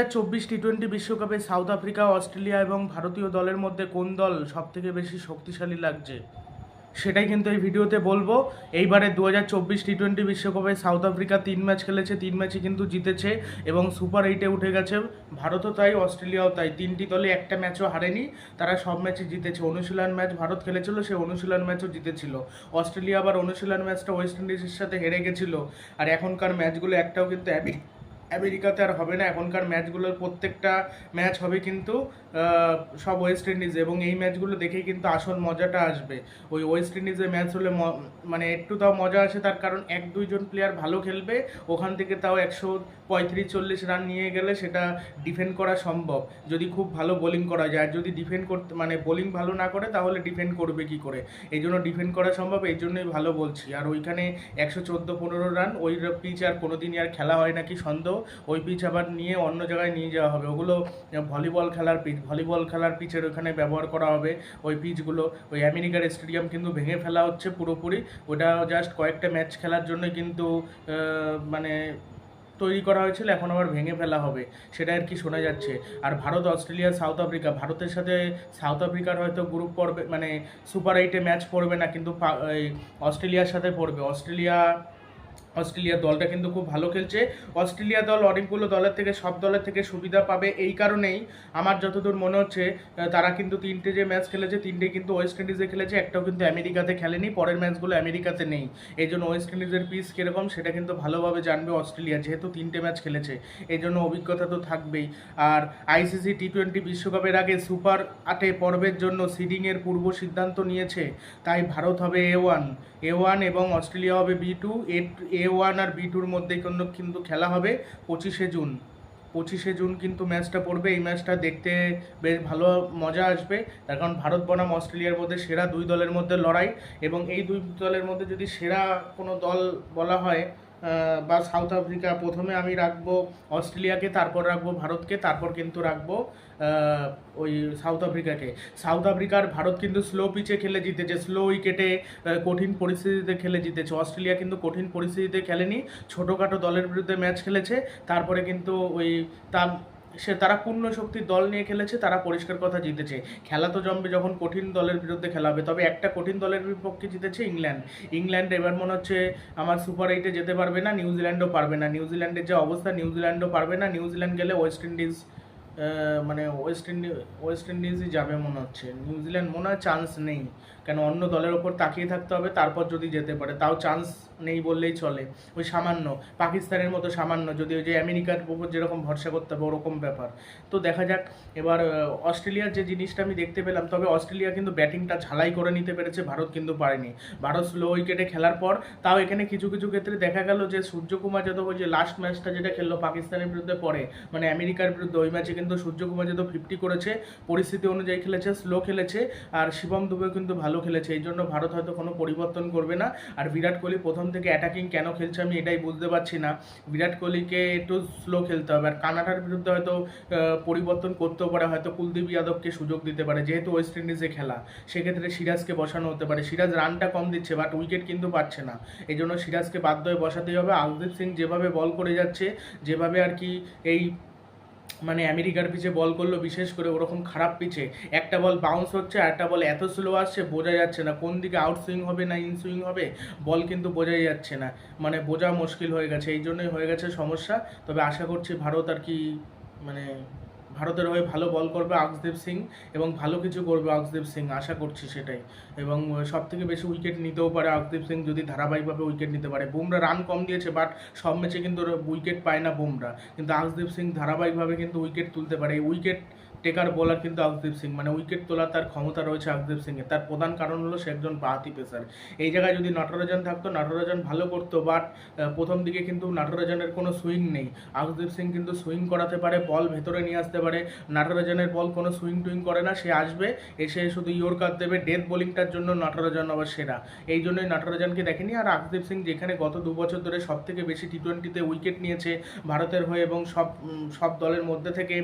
চব্বিশ T twenty বিশ্বকাপে South Africa, Australia এবং ভারতীয় দলের মধ্যে কোন দল সব থেকে বেশি শক্তিশালী লাগছে? সেটাই কিন্তু এই ভিডিওতে বলব। এইবারে দু হাজার চব্বিশ টি টোয়েন্টি বিশ্বকাপে সাউথ আফ্রিকা তিন ম্যাচ খেলেছে, তিন ম্যাচই কিন্তু জিতেছে এবং সুপার এইটে উঠে গেছে। ভারতও তাই, অস্ট্রেলিয়াও তাই। তিনটি দলে একটা ম্যাচও হারেনি, তারা সব ম্যাচে জিতেছে। অনুশীলন ম্যাচ ভারত খেলেছিল, সে অনুশীলন ম্যাচও জিতেছিল। অস্ট্রেলিয়া আবার অনুশীলন ম্যাচটা ওয়েস্ট ইন্ডিজের সাথে হেরে গেছিল। আর এখনকার ম্যাচগুলো একটাও কিন্তু আমেরিকাতে আর হবে না। এখনকার ম্যাচগুলোর প্রত্যেকটা ম্যাচ হবে কিন্তু সব ওয়েস্ট ইন্ডিজ। এবং এই ম্যাচগুলো দেখেই কিন্তু আসল মজাটা আসবে। ওই ওয়েস্ট ইন্ডিজের ম্যাচ হলে মানে একটু তাও মজা আসে, তার কারণ এক দুইজন প্লেয়ার ভালো খেলবে, ওখান থেকে তাও একশো পঁয়ত্রিশ, চল্লিশ রান নিয়ে গেলে সেটা ডিফেন্ড করা সম্ভব। যদি খুব ভালো বোলিং করা যায়। আর যদি ডিফেন্ড করতে মানে বোলিং ভালো না করে, তাহলে ডিফেন্ড করবে কি করে? এই জন্য ডিফেন্ড করা সম্ভব, এই জন্যই ভালো বলছি। আর ওইখানে একশো চোদ্দ, পনেরো রান, ওই পিচ আর কোনোদিনই আর খেলা হয় নাকি সন্দেহ। ওই পিচ আবার নিয়ে অন্য জায়গায় নিয়ে যাওয়া হবে। ওগুলো ভলিবল খেলার পিচ ভলিবল খেলার পিচের ওখানে ব্যবহার করা হবে ওই পিচগুলো ওই আমেরিকার স্টেডিয়াম কিন্তু ভেঙে ফেলা হচ্ছে পুরোপুরি। ওটা জাস্ট কয়েকটা ম্যাচ খেলার জন্য কিন্তু মানে তৈরি করা হয়েছিল, এখন আবার ভেঙে ফেলা হবে। সেটা আর কি শোনা যাচ্ছে। আর ভারত, অস্ট্রেলিয়া, সাউথ আফ্রিকা, ভারতের সাথে সাউথ আফ্রিকার হয়তো গ্রুপ পড়বে মানে সুপার এইটে ম্যাচ পড়বে না, কিন্তু অস্ট্রেলিয়ার সাথে পড়বে। অস্ট্রেলিয়া অস্ট্রেলিয়া দলটা কিন্তু খুব ভালো খেলছে। অস্ট্রেলিয়া দল অনেকগুলো দলের থেকে, সব দলের থেকে সুবিধা পাবে। এই কারণেই আমার যতদূর মনে হচ্ছে তারা কিন্তু তিনটে যে ম্যাচ খেলেছে তিনটে কিন্তু ওয়েস্ট ইন্ডিজে খেলেছে, একটাও কিন্তু আমেরিকাতে খেলেনি, পরের ম্যাচগুলো আমেরিকাতে নেই। এই জন্য ওয়েস্ট ইন্ডিজের পিচ কীরকম, সেটা কিন্তু ভালোভাবে জানবে অস্ট্রেলিয়া, যেহেতু তিনটে ম্যাচ খেলেছে। এই জন্য অভিজ্ঞতা তো থাকবেই। আর আইসিসি টি টোয়েন্টি বিশ্বকাপের আগে সুপার আটে পর্বের জন্য সিডিংয়ের পূর্ব সিদ্ধান্ত নিয়েছে। তাই ভারত হবে এ ওয়ান। এ ওয়ান এবং অস্ট্রেলিয়া হবে বি টু, এ ওয়ান আর বি টুর মধ্যে কিন্তু খেলা হবে পঁচিশে জুন। পঁচিশে জুন কিন্তু ম্যাচটা পড়বে। এই ম্যাচটা দেখতে বেশ ভালো মজা আসবে। তার কারণ ভারত, বনাম, অস্ট্রেলিয়ার মধ্যে সেরা দুই দলের মধ্যে লড়াই এবং এই দুই দলের মধ্যে যদি সেরা কোনো দল বলা হয় বা সাউথ আফ্রিকা প্রথমে আমি রাখব অস্ট্রেলিয়াকে, তারপর রাখব ভারতকে, তারপর কিন্তু রাখব ওই সাউথ আফ্রিকাকে। সাউথ আফ্রিকার ভারত কিন্তু স্লো পিচে খেলে জিতেছে স্লো উইকেটে কঠিন পরিস্থিতিতে খেলে জিতেছে। অস্ট্রেলিয়া কিন্তু কঠিন পরিস্থিতিতে খেলেনি, ছোটোখাটো দলের বিরুদ্ধে ম্যাচ খেলেছে, তারপরে কিন্তু ওই তা সে তারা পূর্ণ শক্তির দল নিয়ে খেলেছে, তারা পরিষ্কার কথা জিতেছে। খেলা তো জমবে যখন কঠিন দলের বিরুদ্ধে খেলা হবে তবে একটা কঠিন দলের বিপক্ষে জিতেছে ইংল্যান্ড। ইংল্যান্ড এবার মনে হচ্ছে আমার সুপার এইটে যেতে পারবে না, নিউজিল্যান্ডও পারবে না। নিউজিল্যান্ডের যে অবস্থা, নিউজিল্যান্ডও পারবে না, নিউজিল্যান্ড গেলে ওয়েস্ট ইন্ডিজ মানে ওয়েস্ট ইন্ডিজ ওয়েস্ট ইন্ডিজই যাবে মনে হচ্ছে। নিউজিল্যান্ড মনে হয় চান্স নেই, কেন অন্য দলের ওপর তাকিয়ে থাকতে হবে, তারপর যদি যেতে পারে, তাও চান্স নেই বললেই চলে। ওই সামান্য, পাকিস্তানের মতো সামান্য যদি ওই যে আমেরিকার উপর যেরকম ভরসা করতে হবে ওরকম ব্যাপার। তো দেখা যাক, এবার অস্ট্রেলিয়ার যে জিনিসটা আমি দেখতে পেলাম, তবে অস্ট্রেলিয়া কিন্তু ব্যাটিংটা ঝালাই করে নিতে পেরেছে, ভারত কিন্তু পারেনি। ভারত স্লো উইকেটে খেলার পর, তাও এখানে কিছু কিছু ক্ষেত্রে দেখা গেল যে সূর্যকুমার যাদব ওই যে লাস্ট ম্যাচটা যেটা খেললো পাকিস্তানের বিরুদ্ধে পরে মানে আমেরিকার বিরুদ্ধে, ওই ম্যাচে কিন্তু সূর্যকুমার যাদব ফিফটি করেছে, পরিস্থিতি অনুযায়ী খেলেছে স্লো খেলেছে, আর শিবম দুবেও কিন্তু ভালো খেলেছে, এই জন্য ভারত হয়তো কোনো পরিবর্তন করবে না। আর বিরাট কোহলি প্রথম থেকে অ্যাটাকিং কেন খেলছে আমি এটাই বুঝতে পারছি না। বিরাট কোহলিকে একটু স্লো খেলতে হবে। আর কানাডার বিরুদ্ধে হয়তো পরিবর্তন করতেও পারে। হয়তো কুলদীপ যাদবকে সুযোগ দিতে পারে। যেহেতু ওয়েস্ট ইন্ডিজে খেলা, সেক্ষেত্রে সিরাজকে বসানো হতে পারে। সিরাজ রানটা কম দিচ্ছে বাট উইকেট কিন্তু পাচ্ছে না। এই জন্য সিরাজকে বাধ্য হয়ে বসাতেই হবে। আউদীপ সিং যেভাবে বল করে যাচ্ছে, যেভাবে আর কি এই মানে আমেরিকার পিচে বল করল, বিশেষ করে ওরকম খারাপ পিচে। একটা বল বাউন্স হচ্ছে আর একটা বল এত স্লো আসছে, বোঝা যাচ্ছে না কোন দিকে আউট সুইং হবে না ইন সুইং হবে, বল কিন্তু বোঝাই যাচ্ছে না। মানে বোঝা মুশকিল হয়ে গেছে, এই জন্যই হয়ে গেছে সমস্যা। তবে আশা করছি ভারত আর কি মানে ভারতের হয়ে ভালো বল করবে আকসদীপ সিং এবং ভালো কিছু করবে আকসদীপ সিং, আশা করছি সেটাই। এবং সব থেকে বেশি উইকেট নিতেও পারে আকদীপ সিং যদি ধারাবাহিকভাবে উইকেট নিতে পারে। বুমরা রান কম দিয়েছে বাট সব ম্যাচে কিন্তু উইকেট পায় না বুমরা। কিন্তু আকসদীপ সিং ধারাবাহিকভাবে কিন্তু উইকেট তুলতে পারে। এই উইকেট টেকার বোলার কিন্তু আকদীপ সিং মানে উইকেট তোলার তার ক্ষমতা রয়েছে আকদীপ সিংয়ের তার প্রধান কারণ হলো সে একজন বাহাতি পেসার। এই জায়গায় যদি নটরাজন থাকতো, নটরাজন ভালো করতো বাট প্রথম দিকে কিন্তু নটরাজনের কোনো সুইং নেই। আকদীপ সিং কিন্তু সুইং করাতে পারে, বল ভেতরে নিয়ে আসতে পারে। নটরাজনের বল কোনো সুইং টুইং করে না, সে আসবে, এসে শুধু ইয়র্কার দেবে, ডেথ বোলিংটার জন্য নটরাজন আবার সেরা। এই জন্যই নটরাজনকে দেখেনি, আর আকদীপ সিং যেখানে গত দু বছর ধরে সব থেকে বেশি টি টোয়েন্টিতে উইকেট নিয়েছে ভারতের হয়ে এবং সব সব দলের মধ্যে থেকে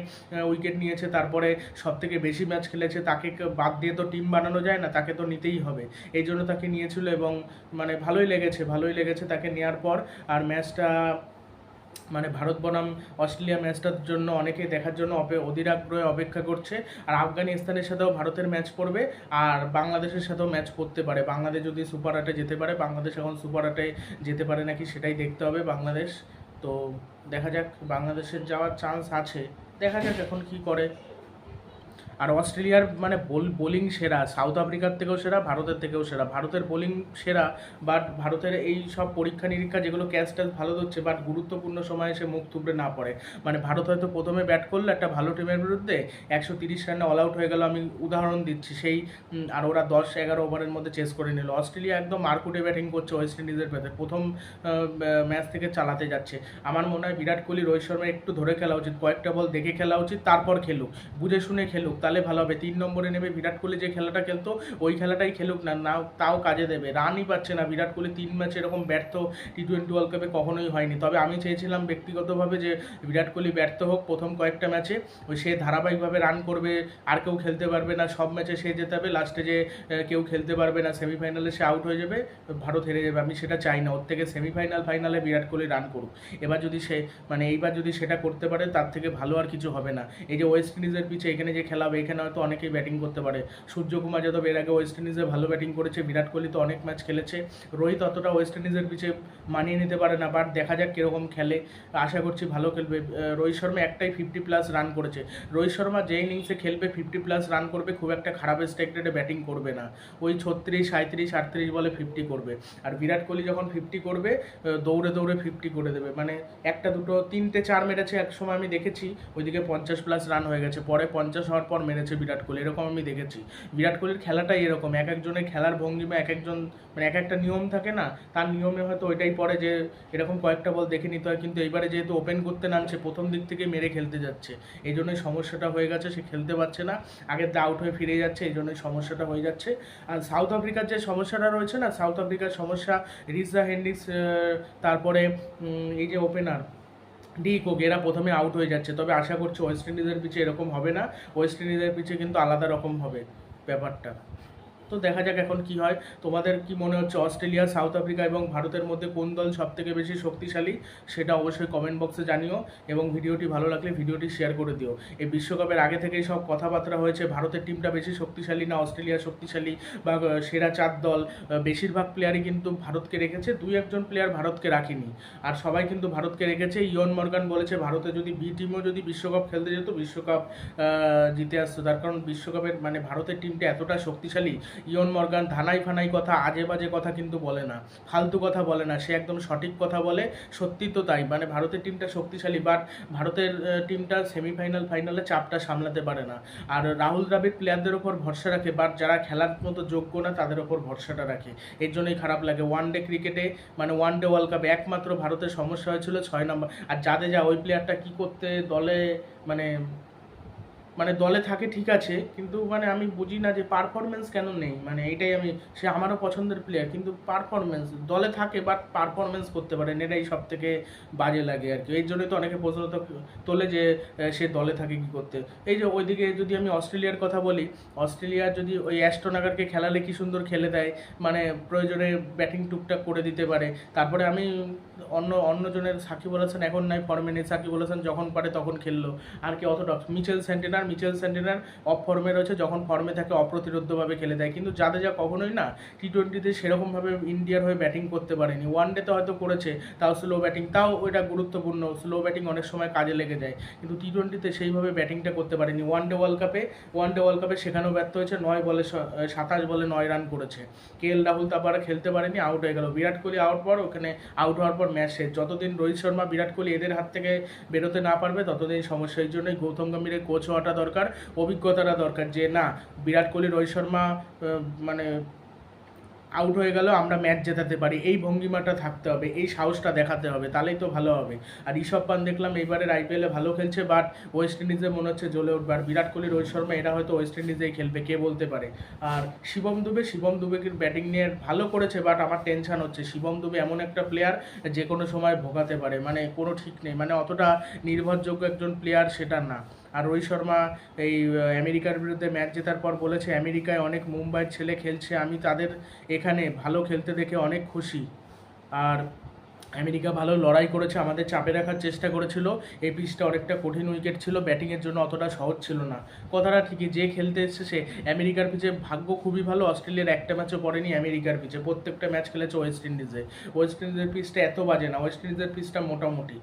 উইকেট নিয়েছে তারপরে সব থেকে বেশি ম্যাচ খেলেছে, তাকে বাদ দিয়ে তো টিম বানানো যায় না, তাকে তো নিতেই হবে। এই জন্য তাকে নিয়েছিল এবং মানে ভালোই লেগেছে ভালোই লেগেছে তাকে নেওয়ার পর। আর ম্যাচটা মানে ভারত বনাম অস্ট্রেলিয়া ম্যাচটার জন্য অনেকেই দেখার জন্য অধীর আগ্রহে অপেক্ষা করছে। আর আফগানিস্তানের সাথেও ভারতের ম্যাচ পড়বে, আর বাংলাদেশের সাথেও ম্যাচ পড়তে পারে। বাংলাদেশ যদি সুপার আটে যেতে পারে, বাংলাদেশ এখন সুপার আটে যেতে পারে নাকি সেটাই দেখতে হবে বাংলাদেশ। তো দেখা যাক, বাংলাদেশের যাওয়ার চান্স আছে। দেখা যাক এখন কি করে। আর অস্ট্রেলিয়ার মানে বোল সেরা, সাউথ আফ্রিকার থেকেও সেরা, ভারতের থেকেও সেরা। ভারতের বোলিং সেরা বাট ভারতের এই সব পরীক্ষা নিরীক্ষা যেগুলো ক্যাচ ট্যাচ ভালো দিচ্ছে বাট গুরুত্বপূর্ণ সময়ে সে মুখ থুবড়ে না পড়ে। মানে ভারত হয়তো প্রথমে ব্যাট করল একটা ভালো টিমের বিরুদ্ধে, একশো তিরিশ রানে অল আউট হয়ে গেল, আমি উদাহরণ দিচ্ছি। সেই আর ওরা দশ, এগারো ওভারের মধ্যে চেস করে নিল। অস্ট্রেলিয়া একদম মার্কুটে ব্যাটিং করছে ওয়েস্ট ইন্ডিজের পেতে। প্রথম ম্যাচ থেকে চালাতে যাচ্ছে। আমার মনে হয় বিরাট কোহলি, রোহিত শর্মা একটু ধরে খেলা উচিত, কয়েকটা বল দেখে খেলা উচিত, তারপর খেলুক, বুঝে শুনে খেলুক। তাহলে ভালো হবে। তিন নম্বরে নেবে বিরাট কোহলি যে খেলাটা খেলতো, ওই খেলাটাই খেলুক না না, তাও কাজে দেবে। রানই পাচ্ছে না। বিরাট কোহলি তিন ম্যাচ এরকম ব্যর্থ টি টোয়েন্টি ওয়ার্ল্ড কাপে কখনোই হয়নি। তবে আমি চেয়েছিলাম ব্যক্তিগতভাবে যে বিরাট কোহলি ব্যর্থ হোক প্রথম কয়েকটা ম্যাচে, ওই সে ধারাবাহিকভাবে রান করবে, আর কেউ খেলতে পারবে না। সব ম্যাচে সে যেতে হবে, লাস্টে যে কেউ খেলতে পারবে না, সেমিফাইনালে সে আউট হয়ে যাবে, ভারত হেরে যাবে। আমি সেটা চাই না। ওর থেকে সেমিফাইনাল, ফাইনালে বিরাট কোহলি রান করুক। এবার যদি সে মানে এইবার যদি সেটা করতে পারে, তার থেকে ভালো আর কিছু হবে না। এই যে ওয়েস্ট ইন্ডিজের পিছে এখানে যে খেলা হবে এখানে হয়তো অনেকেই ব্যাটিং করতে পারে। সূর্যকুমার যাদব এর আগে ওয়েস্ট ইন্ডিজে ভালো ব্যাটিং করেছে, বিরাট কোহলি তো অনেক ম্যাচ খেলেছে। রোহিত অতটা ওয়েস্ট ইন্ডিজের পিছে মানিয়ে নিতে পারে না বাট দেখা যাক কীরকম খেলে। আশা করছি ভালো খেলবে। রোহিত শর্মা একটাই ফিফটি প্লাস রান করেছে। রোহিত শর্মা যে ইনিংসে খেলবে ফিফটি প্লাস রান করবে, খুব একটা খারাপ স্ট্রাইক রেটে ব্যাটিং করবে না। ওই ছত্রিশ সাঁত্রিশ আটত্রিশ বলে ফিফটি করবে। আর বিরাট কোহলি যখন ফিফটি করবে দৌড়ে দৌড়ে ফিফটি করে দেবে। মানে একটা দুটো, তিনটে চার মেরেছে এক সময় আমি দেখেছি। ওইদিকে পঞ্চাশ প্লাস রান হয়ে গেছে। পরে পঞ্চাশ হওয়ার পর মেরেছে বিরাট কোহলি, এরকম আমি দেখেছি। বিরাট কোহলির খেলাটাই এরকম, এক একজনের খেলার ভঙ্গিমা, এক একজন মানে এক একটা নিয়ম থাকে না, তার নিয়মে হয়তো ওইটাই পরে যে এরকম কয়েকটা বল দেখে নিতে হয়, কিন্তু এইবারে যেহেতু ওপেন করতে নামছে, প্রথম দিক থেকে মেরে খেলতে যাচ্ছে। এই জন্যই সমস্যাটা হয়ে গেছে, সে খেলতে পারছে না, আগে আউট হয়ে ফিরে যাচ্ছে, এই জন্যই সমস্যাটা হয়ে যাচ্ছে। আর সাউথ আফ্রিকার যে সমস্যাটা রয়েছে না সাউথ আফ্রিকার সমস্যা রিজা হেন্ডিক্স তারপরে এই যে ওপেনার ডি এরা প্রথমে আউট হয়ে যাচ্ছে। তবে আশা করছি ওয়েস্ট ইন্ডিজের পিছে এরকম হবে না। ওয়েস্ট ইন্ডিজের পিছে কিন্তু আলাদা রকম হবে ব্যাপারটা। তো দেখা যাক এখন কি হয়। তোমাদের কি মনে হচ্ছে অস্ট্রেলিয়া, সাউথ আফ্রিকা এবং ভারতের মধ্যে কোন দল সব থেকে বেশি শক্তিশালী? সেটা অবশ্যই কমেন্ট বক্সে জানিও এবং ভিডিওটি ভালো লাগলে ভিডিওটি শেয়ার করে দিও। এই বিশ্বকাপের আগে থেকেই সব কথাবার্তা হয়েছে, ভারতের টিমটা বেশি শক্তিশালী না অস্ট্রেলিয়া শক্তিশালী বা সেরা চার দল? বেশিরভাগ প্লেয়ারই কিন্তু ভারতকে রেখেছে, দুই একজন প্লেয়ার ভারতকে রাখেনি। আর সবাই কিন্তু ভারতকে রেখেছে। ইয়ন মর্গান বলেছে, ভারতে যদি বি টিমও যদি বিশ্বকাপ খেলতে যেত, বিশ্বকাপ জিতে আসতো। তার কারণ বিশ্বকাপের মানে ভারতের টিমটা এতটা শক্তিশালী ইয়ন মর্গান ধানাই ফানাই কথা, আজে বাজে কথা কিন্তু বলে না। ফালতু কথা বলে না, সে একদম সঠিক কথা বলে, সত্যি তো তাই। মানে ভারতের টিমটা শক্তিশালী বাট ভারতের টিমটা সেমিফাইনাল ফাইনালে চাপটা সামলাতে পারে না। আর রাহুল দ্রাবিড় প্লেয়ারদের ওপর ভরসা রাখে বাট যারা খেলার মতো যোগ্য না, তাদের ওপর ভরসাটা রাখে। এর জন্যই খারাপ লাগে। ওয়ান ডে ক্রিকেটে মানে ওয়ান ডে ওয়ার্ল্ড কাপে একমাত্র ভারতের সমস্যা হয়েছিল ছয় নম্বর আর যাদের যা, ওই প্লেয়ারটা কি করতে দলে মানে মানে দলে থাকে, ঠিক আছে, কিন্তু মানে আমি বুঝি না যে পারফরমেন্স কেন নেই। মানে এটাই আমি, সে আমারও পছন্দের প্লেয়ার কিন্তু পারফরমেন্স দলে থাকে বাট পারফরমেন্স করতে পারে এটাই সব থেকে বাজে লাগে আর কি। এই জন্যই তো অনেকে প্রশ্ন তোলে যে সে দলে থাকে কি করতে। এই যে ওইদিকে যদি আমি অস্ট্রেলিয়ার কথা বলি অস্ট্রেলিয়ার যদি ওই অ্যাস্ট্রোনাগারকে খেলালে কি সুন্দর খেলে দেয় মানে প্রয়োজনে ব্যাটিং টুকটাক করে দিতে পারে। তারপরে আমি অন্য অন্যজনের সাকিব হাসান এখন নাই ফর্মে নেই, সাকিব হাসান যখন পারে তখন খেললো। আর কি অতটা Mitchell Santner Mitchell Santner off ফর্মে রয়েছে, যখন ফর্মে থাকে অপ্রতিরোধ্যভাবে খেলে দেয়। কিন্তু জাদেজা কখনোই না টি টোয়েন্টিতে সেরকমভাবে ইন্ডিয়ার হয়ে ব্যাটিং করতে পারেনি। ওয়ান ডেতে হয়তো করেছে, তাও স্লো ব্যাটিং তাও ওইটা গুরুত্বপূর্ণ স্লো ব্যাটিং অনেক সময় কাজে লেগে যায়। কিন্তু টি টোয়েন্টিতে সেইভাবে ব্যাটিংটা করতে পারেনি। ওয়ান ডে ওয়ার্ল্ড কাপে ওয়ান ডে ওয়ার্ল্ড কাপে সেখানেও ব্যর্থ হয়েছে, নয় বলে সাতাশ বলে নয় রান করেছে। কে এল রাহুল তারপরে খেলতে পারেনি আউট হয়ে গেল। বিরাট কোহলি আউট পর, ওখানে আউট হওয়ার পর ম্যাচ শেষ। যতদিন রোহিত শর্মা বিরাট কোহলি এদের হাত থেকে বেরোতে না পারবে, ততদিন সমস্যা এই জন্যই গৌতম গম্ভীরের কোচ হওয়াটা দরকার, অভিজ্ঞতাটা দরকার যে না, বিরাট কোহলি, রোহিত শর্মা মানে আউট হয়ে গেল আমরা ম্যাচ জেতাতে পারি। এই ভঙ্গিমাটা থাকতে হবে, এই সাহসটা দেখাতে হবে, তাহলেই তো ভালো হবে। আর ঋষভ পান দেখলাম এইবারের আইপিএলে ভালো খেলছে বাট ওয়েস্ট ইন্ডিজে মনে হচ্ছে জ্বলে উঠবে। আর বিরাট কোহলি, রোহিত শর্মা, এরা হয়তো ওয়েস্ট ইন্ডিজেই খেলবে, কে বলতে পারে? আর শিবম দুবে, শিবম দুবেকে ব্যাটিং নিয়ে ভালো করেছে বাট আমার টেনশন হচ্ছে। শিবম দুবে এমন একটা প্লেয়ার যে কোনো সময় ভোগাতে পারে মানে কোনো ঠিক নেই। মানে অতটা নির্ভরযোগ্য একজন প্লেয়ার সেটা না। আর রোহিত শর্মা এই আমেরিকার বিরুদ্ধে ম্যাচ জেতার পর বলেছে, আমেরিকায় অনেক মুম্বাইয়ের ছেলে খেলছে, আমি তাদের এখানে ভালো খেলতে দেখে অনেক খুশি। আর আমেরিকা ভালো লড়াই করেছে, আমাদের চাপে রাখার চেষ্টা করেছিল। এই পিচটা অনেকটা কঠিন উইকেট ছিল, ব্যাটিংয়ের জন্য অতটা সহজ ছিল না। কথাটা ঠিকই, যে খেলতে এসেছে সে আমেরিকার পিচে ভাগ্য খুবই ভালো, অস্ট্রেলিয়ার একটা ম্যাচও পড়েনি আমেরিকার পিচে, প্রত্যেকটা ম্যাচ খেলেছে ওয়েস্ট ইন্ডিজে। ওয়েস্ট ইন্ডিজের পিচটা এত বাজে না, ওয়েস্ট ইন্ডিজের পিচটা মোটামুটি।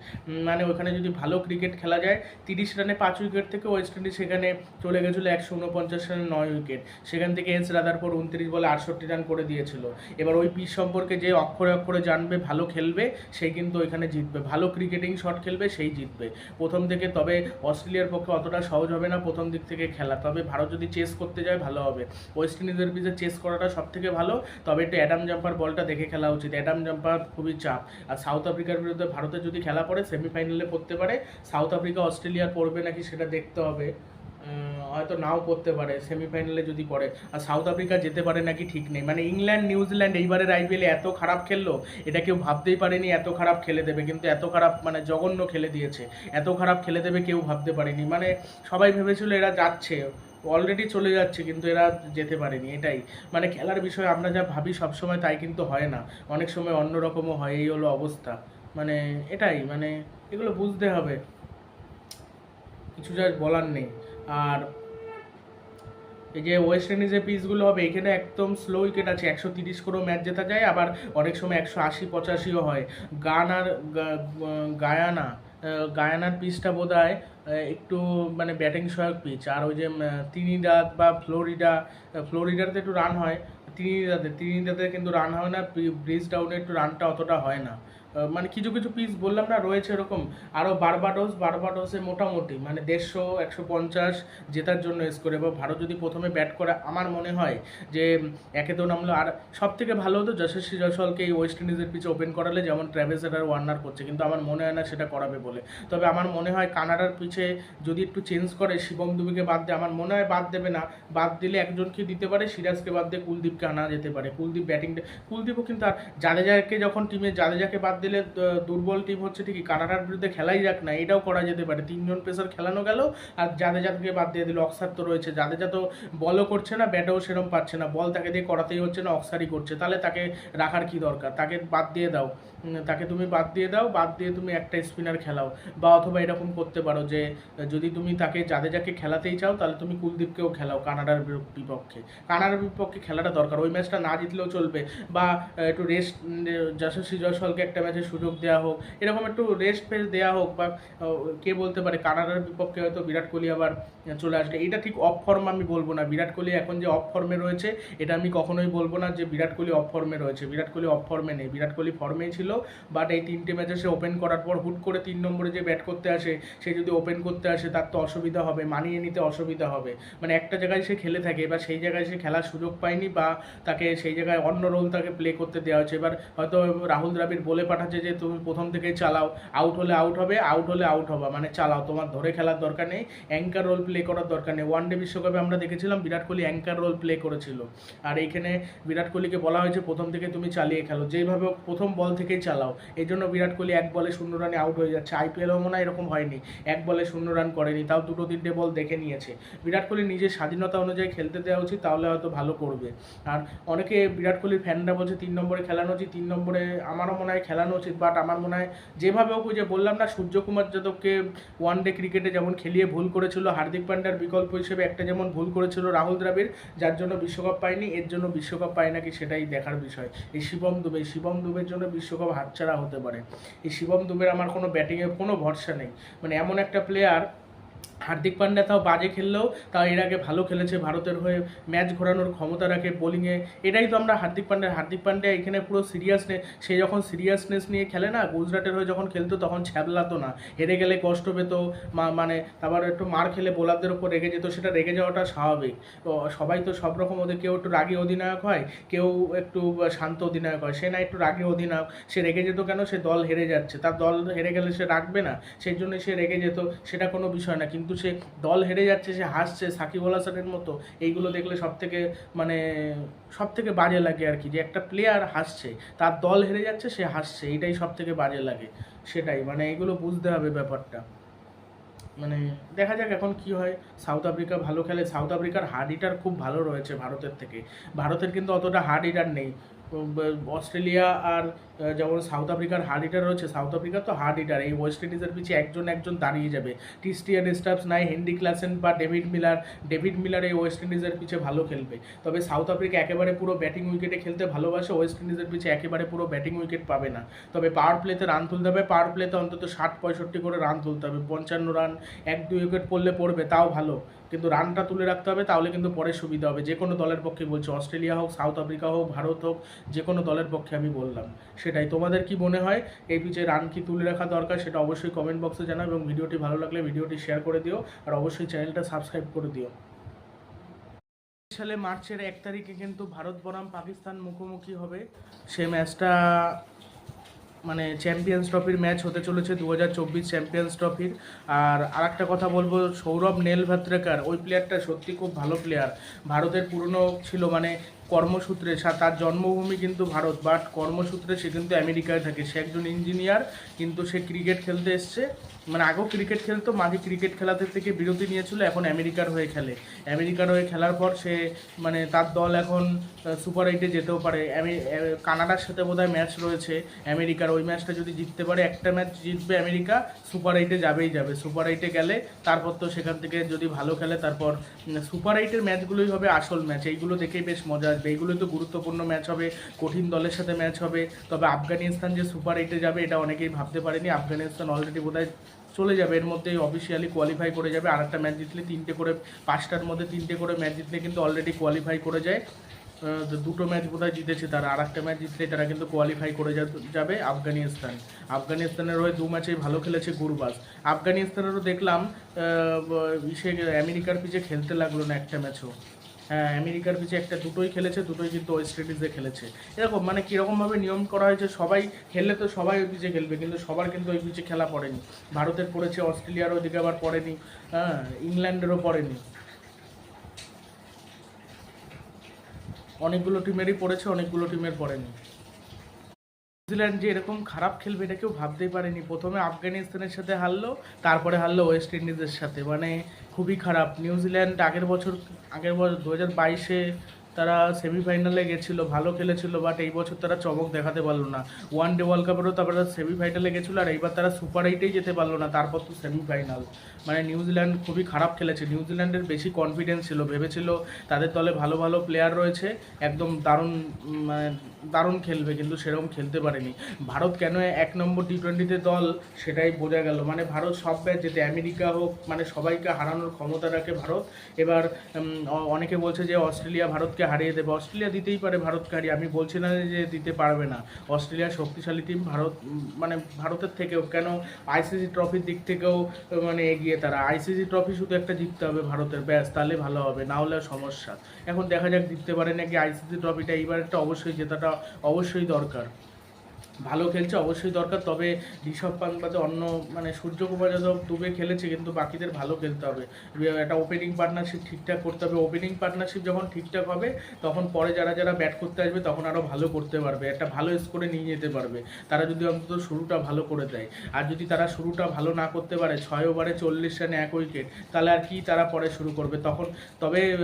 মানে ওখানে যদি ভালো ক্রিকেট খেলা যায়, তিরিশ রানে পাঁচ উইকেট থেকে ওয়েস্ট ইন্ডিজ সেখানে চলে গেছিল একশো উনপঞ্চাশ রানে নয় উইকেট। সেখান থেকে এস রাদারপুর উনত্রিশ বলে আটষট্টি রান করে দিয়েছিল। এবার ওই পিচ সম্পর্কে যে অক্ষরে অক্ষরে জানবে, ভালো খেলবে সেই কিন্তু ওইখানে জিতবে। ভালো ক্রিকেটিং শট খেলবে, সেই জিতবে। প্রথম থেকে তবে অস্ট্রেলিয়ার পক্ষে অতটা সহজ হবে না প্রথম দিক থেকে খেলা। তবে ভারত যদি চেস করতে যায়, ভালো হবে। ওয়েস্ট ইন্ডিজের পিচে চেস করাটা সব থেকে ভালো। তবে একটু অ্যাডাম জাম্পার বলটা দেখে খেলা উচিত। অ্যাডাম জাম্পার খুবই চাপ। আর সাউথ আফ্রিকার বিরুদ্ধে ভারতের যদি খেলা পড়ে সেমিফাইনালে পড়তে পারে সাউথ আফ্রিকা অস্ট্রেলিয়ার পড়বে নাকি সেটা দেখতে হবে। হয়তো নাও করতে পারে সেমিফাইনালে যদি পড়ে আর সাউথ আফ্রিকা যেতে পারে নাকি ঠিক নেই। মানে ইংল্যান্ড নিউজিল্যান্ড এইবারের আইপিএলে এত খারাপ খেললো, এটা কেউ ভাবতেই পারেনি এত খারাপ খেলে দেবে। কিন্তু এত খারাপ মানে জঘন্য খেলে দিয়েছে। এত খারাপ খেলে দেবে কেউ ভাবতে পারেনি। মানে সবাই ভেবেছিল এরা যাচ্ছে অলরেডি চলে যাচ্ছে, কিন্তু এরা যেতে পারেনি। এটাই। মানে খেলার বিষয়ে আমরা যা ভাবি সবসময় তাই কিন্তু হয় না। অনেক সময় অন্যরকমও হয়, এই হলো অবস্থা। মানে এটাই মানে এগুলো বুঝতে হবে। কিছু যা বলার নেই। আর এই যে ওয়েস্ট ইন্ডিজের পিচগুলো হবে এখানে একদম স্লো উইকেট আছে। একশো তিরিশ করেও ম্যাচ জেতা যায় আবার অনেক সময় একশো আশি পঁচাশিও হয়। গানার গায়ানা গায়ানার পিচটা বোধ হয় একটু মানে ব্যাটিং সহায়ক পিচ আর ওই যে উম, ত্রিনিদাদ বা ফ্লোরিডা ফ্লোরিডাতে একটু রান হয়। ত্রিনিদাতে ত্রিনিদাতে কিন্তু রান হয় না ব্রিজ ডাউনে একটু রানটা অতটা হয় না। মানে কিছু কিছু পিস বললাম না, রয়েছে এরকম আরও বারবাডোস বারবাডোসে মোটামুটি মানে দেড়শো, একশো পঞ্চাশ জেতার জন্য স্কোর এবং ভারত যদি প্রথমে ব্যাট করে, আমার মনে হয় যে, একে তো নামলো। আর সব থেকে ভালো হতো যশস্বী জয়সওয়ালকে এই ওয়েস্ট ইন্ডিজের পিছে ওপেন করালে, যেমন ট্র্যাভেস আর ওয়ার্নার করছে। কিন্তু আমার মনে হয় না সেটা করাবে বলে। তবে আমার মনে হয় কানাডার পিছে যদি একটু চেঞ্জ করে, শিবম দুবিকে বাদ দেয়, আমার মনে হয় বাদ দেবে না। বাদ দিলে একজনকে দিতে পারে, সিরাজকে বাদ দিয়ে কুলদীপকে আনা যেতে পারে। কুলদীপ ব্যাটিংটা কুলদীপও কিন্তু আর জাদেজাকে যখন টিমে জাদেজাকে বাদ দিলে দ- দুর্বল টিম হচ্ছে ঠিকই। কানাডার বিরুদ্ধে খেলাই যাক না, এটাও করা যেতে পারে। তিনজন পেসার খেলানো গেল, আর যাদের যাদেরকে বাদ দিয়ে দিল অক্সার তো রয়েছে। যাদের যাতে বলও করছে না ব্যাটও সেরকম পাচ্ছে না। বল তাকে দিয়ে করাতেই হচ্ছে না, অক্সারই করছে। তাহলে তাকে রাখার কি দরকার? তাকে বাদ দিয়ে দাও। তাকে তুমি বাদ দিয়ে দাও, বাদ দিয়ে তুমি একটা স্পিনার খেলাও। বা অথবা এরকম করতে পারো যে, যদি তুমি তাকে যাদের যাকে খেলাতেই চাও, তাহলে তুমি কুলদীপকেও খেলাও কানাডার বিপক্ষে। কানাডার বিপক্ষে খেলাটা দরকার। ওই ম্যাচটা না জিতলেও চলবে। বা একটু রেস্ট যশস্বী জয়সওয়ালকে একটা ম্যাচের সুযোগ দেওয়া হোক, এরকম একটু রেস্ট ফেস দেওয়া হোক, বা কে বলতে পারে, কানাডার বিপক্ষে হয়তো বিরাট কোহলি আবার চলে আসবে। এটা ঠিক অফ ফর্ম আমি বলব না। বিরাট কোহলি এখন যে অফ ফর্মে রয়েছে, এটা আমি কখনোই বলব না যে বিরাট কোহলি অফ ফর্মে রয়েছে। বিরাট কোহলি অফ ফর্মে নেই। বিরাট কোহলি ফর্মেই ছিল বাট এই তিনটে ম্যাচে সে ওপেন করার পর হুট করে তিন নম্বরে যে ব্যাট করতে আসে, সে যদি ওপেন করতে আসে তার তো অসুবিধা হবে, মানিয়ে নিতে অসুবিধা হবে। মানে একটা জায়গায় সে খেলে থাকে, এবার সেই জায়গায় সে খেলার সুযোগ পায়নি বা তাকে সেই জায়গায় অন্য রোল তাকে প্লে করতে দেওয়া হচ্ছে এবার হয়তো রাহুল দ্রাবিড় বলে পাঠাচ্ছে যে, তুমি প্রথম থেকেই চালাও আউট হলে আউট হবে আউট হলে আউট হবা। মানে চালাও, তোমার ধরে খেলার দরকার নেই অ্যাঙ্কার রোল প্লে করার দরকার নেই। ওয়ান ডে বিশ্বকাপে আমরা দেখেছিলাম Virat Kohli anchor role play করেছিল। আর এইখানে বিরাট কোহলিকে বলা হয়েছে, প্রথম থেকে তুমি চালিয়ে খেলো। যেইভাবে প্রথম বল থেকেই চালাও। এই জন্য বিরাট কোহলি এক বলে শূন্য রানে আউট হয়ে যাচ্ছে। আইপিএলও মনে হয় এরকম হয়নি। এক বলে শূন্য রান করেনি, তাও দুটো তিনটে বল দেখে নিয়েছে। বিরাট কোহলি নিজের স্বাধীনতা অনুযায়ী খেলতে দেওয়া উচিত, তাহলে হয়তো ভালো করবে। আর অনেকে বিরাট কোহলির ফ্যানরা বলছে, তিন নম্বরে খেলানো উচিত, তিন নম্বরে আমারও মনে হয় খেলানো উচিত বাট আমার মনে হয় যেভাবে ওই যে বললাম না, সূর্যকুমার যাদবকে ওয়ান ডে ক্রিকেটে যেমন খেলিয়ে ভুল করেছিল, হার্দিক পান্ডার বিকল্প হিসেবে একটা যেমন ভুল করেছিল রাহুল দ্রাবিড়, যার জন্য বিশ্বকাপ পায়নি, এর জন্য বিশ্বকাপ পায় নাকি সেটাই দেখার বিষয়। এই শিবম দুবে শিবম দুবের জন্য বিশ্বকাপ হাতছাড়া হতে পারে। এই শিবম দুবের আমার কোনো ব্যাটিংয়ে কোনো ভরসা নেই। মানে এমন একটা প্লেয়ার হার্দিক পান্ডা তাও বাজে খেললেও তাও এর আগে ভালো খেলেছে ভারতের হয়ে ম্যাচ ঘোরানোর ক্ষমতা রাখে বোলিংয়ে এটাই তো আমরা হার্দিক পান্ডা হার্দিক পান্ডা এখানে পুরো সিরিয়াসনেস সে যখন সিরিয়াসনেস নিয়ে খেলে না, গুজরাটের হয়ে যখন খেলতো তখন ছ্যাবলাতো না। হেরে গেলে কষ্ট পেত মানে তারপর একটু মার খেলে বোলারদের উপর রেগে যেত, সেটা রেগে যাওয়াটা স্বাভাবিক। সবাই তো সব রকম ওদের কেউ একটু রাগী অধিনায়ক হয়, কেউ একটু শান্ত অধিনায়ক হয়। সে না একটু রাগী অধিনায়ক, সে রেগে যেত কেন? সে দল হেরে যাচ্ছে। তার দল হেরে গেলে সে রাখবে না, সেই জন্য সে রেগে যেত, সেটা কোনো বিষয় না। কিন্তু সে দল হেরে যাচ্ছে, সে হাসছে, সাকিব আল হাসানের মতো, এইগুলো দেখলে সব থেকে মানে সব থেকে বাজে লাগে আর কি, যে একটা প্লেয়ার হাসছে, তার দল হেরে যাচ্ছে, সে হাসছে এটাই সব থেকে বাজে লাগে, সেটাই মানে এগুলো বুঝতে হবে ব্যাপারটা। মানে দেখা যাক এখন কি হয় সাউথ আফ্রিকা ভালো খেলে সাউথ আফ্রিকার হার্ড হিটার খুব ভালো রয়েছে ভারতের থেকে, ভারতের কিন্তু অতটা হার্ড হিটার নেই অস্ট্রেলিয়া আর যেমন সাউথ আফ্রিকার হার্ড হিটার রয়েছে, সাউথ আফ্রিকার তো হার্ড হিটার এই ওয়েস্ট ইন্ডিজের পিছিয়ে একজন একজন দাঁড়িয়ে যাবে। ক্রিস্টিয়ান স্টাফস নাই হেন্ডি ক্লাসেন বা ডেভিড মিলার ডেভিড মিলার এই ওয়েস্ট ইন্ডিজের পিছিয়ে ভালো খেলবে। তবে সাউথ আফ্রিকা একেবারে পুরো ব্যাটিং উইকেটে খেলতে ভালোবাসে, ওয়েস্ট ইন্ডিজের পিছিয়ে একেবারে পুরো ব্যাটিং উইকেট পাবে না। তবে পাওয়ার প্লেতে রান তুলতে হবে পাওয়ার প্লেতে অন্তত ষাট, পঁয়ষট্টি করে রান তুলতে হবে। পঞ্চান্ন রান এক, দুই উইকেট পড়লে পড়বে, তাও ভালো। কিন্তু রানটা তুলে রাখতে হবে, তাহলে কিন্তু পরে সুবিধা হবে। যে কোনো দলের পক্ষে বলছি, অস্ট্রেলিয়া হোক, সাউথ আফ্রিকা হোক, ভারত হোক, যে কোনো দলের পক্ষে আমি বললাম। সেটাই। তোমাদের কি মনে হয়, এই পিচে রান কি তুলে রাখা দরকার সেটা অবশ্যই কমেন্ট বক্সে জানাও এবং ভিডিওটি ভালো লাগলে ভিডিওটি শেয়ার করে দিও আর অবশ্যই চ্যানেলটা সাবস্ক্রাইব করে দিও। সালে মার্চের এক তারিখে কিন্তু ভারত বনাম পাকিস্তান মুখোমুখি হবে। সে ম্যাচটা মানে চ্যাম্পিয়ন্স ট্রফির ম্যাচ হতে চলেছে দু হাজার চব্বিশ চ্যাম্পিয়ন্স ট্রফির আর আরেকটা কথা বলব, সৌরভ নেল ভাত্রেকার ওই প্লেয়ারটা সত্যি খুব ভালো প্লেয়ার ভারতের পুরনো ছিল মানে কর্মসূত্রে তার জন্মভূমি কিন্তু ভারত বাট কর্মসূত্রে সে কিন্তু আমেরিকায় থাকে। সে একজন ইঞ্জিনিয়ার কিন্তু সে ক্রিকেট খেলতে এসছে। মানে আগেও ক্রিকেট খেলতো, মাঝে ক্রিকেট খেলাতে থেকে বিরতি নিয়েছিল, এখন আমেরিকার হয়ে খেলে। আমেরিকার হয়ে খেলার পর সে মানে তার দল এখন সুপার এইটে যেতেও পারে। কানাডার সাথে বোধহয় ম্যাচ রয়েছে আমেরিকার। ওই ম্যাচটা যদি জিততে পারে, একটা ম্যাচ জিতবে আমেরিকা সুপার এইটে যাবেই যাবে। সুপার এইটে গেলে তারপর তো সেখান থেকে যদি ভালো খেলে, তারপর সুপার এইটের ম্যাচগুলোই হবে আসল ম্যাচ এইগুলো দেখেই বেশ মজা আসবে এইগুলোই তো গুরুত্বপূর্ণ ম্যাচ হবে, কঠিন দলের সাথে ম্যাচ হবে, তবে আফগানিস্তান যে সুপার এইটে যাবে, এটা অনেকেই ভাবতে পারেনি। আফগানিস্তান অলরেডি বোধহয় চলে যাবে, এর মধ্যে অফিসিয়ালি কোয়ালিফাই করে যাবে। আর একটা ম্যাচ জিতলে তিনটে করে, পাঁচটার মধ্যে তিনটে করে ম্যাচ জিতলে কিন্তু অলরেডি কোয়ালিফাই করে যায়। দুটো ম্যাচ বোধহয় জিতেছে তারা, আর একটা ম্যাচ জিতলে তারা কিন্তু কোয়ালিফাই করে যাবে আফগানিস্তান। আফগানিস্তানের হয়ে দু ম্যাচেই ভালো খেলেছে গুরবাজ। আফগানিস্তানেরও দেখলাম সে আমেরিকার পিছে খেলতে লাগল না একটা ম্যাচও হ্যাঁ আমেরিকার পিছে একটা দুটোই খেলেছে, দুটোই কিন্তু ওয়েস্ট ইন্ডিজে খেলেছে। এরকম মানে কীরকমভাবে নিয়ম করা হয়েছে সবাই খেললে তো সবাই ওই পিছিয়ে খেলবে, কিন্তু সবার কিন্তু ওই পিছিয়ে খেলা পড়েনি। ভারতের পড়েছে, অস্ট্রেলিয়ার দিকে আবার পড়েনি হ্যাঁ ইংল্যান্ডেরও পড়েনি। অনেকগুলো টিমেরই পড়েছে, অনেকগুলো টিমের পড়েনি। নিউজিল্যান্ড যে এরকম খারাপ খেলবে এটা কেউ ভাবতেই পারেনি। প্রথমে আফগানিস্তানের সাথে হারলো, তারপরে হারলো ওয়েস্ট ইন্ডিজের সাথে। মানে খুবই খারাপ। নিউজিল্যান্ড আগের বছর আগের বছর দু হাজার বাইশে তারা সেমিফাইনালে গেছিল, ভালো খেলেছিল, বাট এই বছর তারা চমক দেখাতে পারল না। ওয়ান ডে ওয়ার্ল্ড কাপেরও তারপরে সেমিফাইনালে গেছিল আর এইবার তারা সুপার এইটেই যেতে পারল না, তারপর তো সেমিফাইনাল। মানে নিউজিল্যান্ড খুবই খারাপ খেলেছে। নিউজিল্যান্ডের বেশি কনফিডেন্স ছিল, ভেবেছিল তাদের দলে ভালো ভালো প্লেয়ার রয়েছে, একদম দারুণ মানে দারুণ খেলবে, কিন্তু সেরকম খেলতে পারেনি। ভারত কেন এক নম্বর টি টোয়েন্টিতে দল? সেটাই বোঝা গেল। মানে ভারত সব ম্যাচ যেতে আমেরিকা হোক মানে সবাইকে হারানোর ক্ষমতা রাখে ভারত। এবার অনেকে বলছে যে অস্ট্রেলিয়া ভারতকে হারিয়ে দেবে। অস্ট্রেলিয়া দিতেই পারে ভারতকে হারিয়ে। আমি বলছি না যে দিতে পারবে না। অস্ট্রেলিয়া শক্তিশালী টিম ভারত মানে ভারতের থেকেও। কেন আইসিসি ট্রফির দিক থেকেও মানে এগিয়ে তারা। আইসিসি ট্রফি শুধু একটা জিততে হবে ভারতের। ব্যাস, তাহলে ভালো হবে। না হলে সমস্যা। এখন দেখা যাক, জিততে পারে নাকি আইসিসি ট্রফিটা এইবার একটা অবশ্যই জেতাটা অবশ্যই দরকার। ভালো খেলছে, অবশ্যই দরকার। তবে ঋষভ পান্ত বাদে অন্য মানে সূর্যকুমার যাদব দুবে খেলেছে, কিন্তু বাকিদের ভালো খেলতে হবে। একটা ওপেনিং পার্টনারশিপ ঠিকঠাক করতে হবে। ওপেনিং পার্টনারশিপ যখন ঠিকঠাক হবে, তখন পরে যারা যারা ব্যাট করতে আসবে, তখন আরও ভালো করতে পারবে। একটা ভালো স্কোরে নিয়ে যেতে পারবে। তারা যদি অন্তত শুরুটা ভালো করে দেয়। আর যদি তারা শুরুটা ভালো না করতে পারে, ছয় ওভারে চল্লিশ রানে এক উইকেট তাহলে আর কি তারা পরে শুরু করবে? তখন, তবে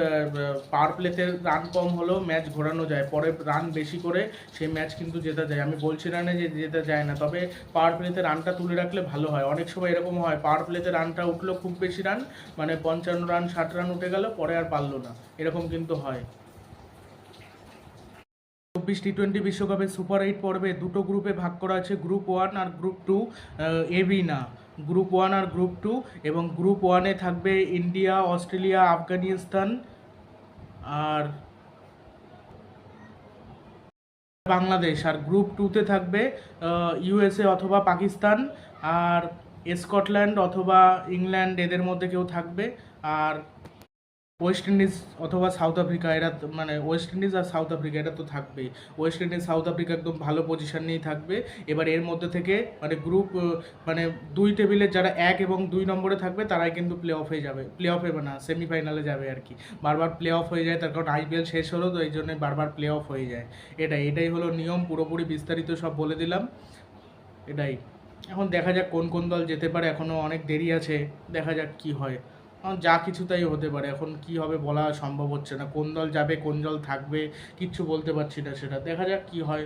পাওয়ার প্লেতে রান কম হলেও ম্যাচ ঘোরানো যায়। পরে রান বেশি করে, সেই ম্যাচ কিন্তু জেতা যায়। আমি বলছি না না যে জেতা যায় না। তবে পাওয়ার প্লেতে রানটা তুলে রাখলে ভালো হয়। অনেক সময় এরকম হয় পাওয়ার প্লেতে রানটা উঠল খুব বেশি রান মানে পঞ্চান্ন রান ষাট রান উঠে গেল, পরে আর পারল না। এরকম কিন্তু হয়। চব্বিশ টি টোয়েন্টি বিশ্বকাপের সুপার এইট পর্বে দুটো গ্রুপে ভাগ করা আছে গ্রুপ ওয়ান আর গ্রুপ টু এবি না। গ্রুপ ওয়ান আর গ্রুপ টু এবং গ্রুপ ওয়ানে থাকবে ইন্ডিয়া অস্ট্রেলিয়া আফগানিস্তান আর বাংলাদেশ আর গ্রুপ টুতে থাকবে ইউএসএ অথবা পাকিস্তান আর স্কটল্যান্ড অথবা ইংল্যান্ড এদের মধ্যে কেউ থাকবে আর ওয়েস্ট ইন্ডিজ অথবা সাউথ আফ্রিকা এরা মানে ওয়েস্ট ইন্ডিজ আর সাউথ আফ্রিকা এটা তো থাকবেই। ওয়েস্ট ইন্ডিজ সাউথ আফ্রিকা একদম ভালো পজিশন নিয়েই থাকবে। এবার এর মধ্যে থেকে মানে গ্রুপ মানে দুই টেবিলের যারা এক এবং দুই নম্বরে থাকবে, তারাই কিন্তু প্লে অফে যাবে। প্লে অফে না সেমিফাইনালে যাবে আর কি বারবার প্লে অফ হয়ে যায়, তার কারণ আইপিএল শেষ হলো, তো এই জন্য বারবার প্লে অফ হয়ে যায়। এটাই এটাই হলো নিয়ম, পুরোপুরি বিস্তারিত সব বলে দিলাম। এটাই। এখন দেখা যাক কোন কোন দল যেতে পারে এখনও অনেক দেরি আছে। দেখা যাক কি হয়। যা কিছু তাই হতে পারে। এখন কি হবে বলা সম্ভব হচ্ছে না। কোন দল যাবে, কোন দল থাকবে, কিচ্ছু বলতে পারছি না সেটা। দেখা যাক কি হয়।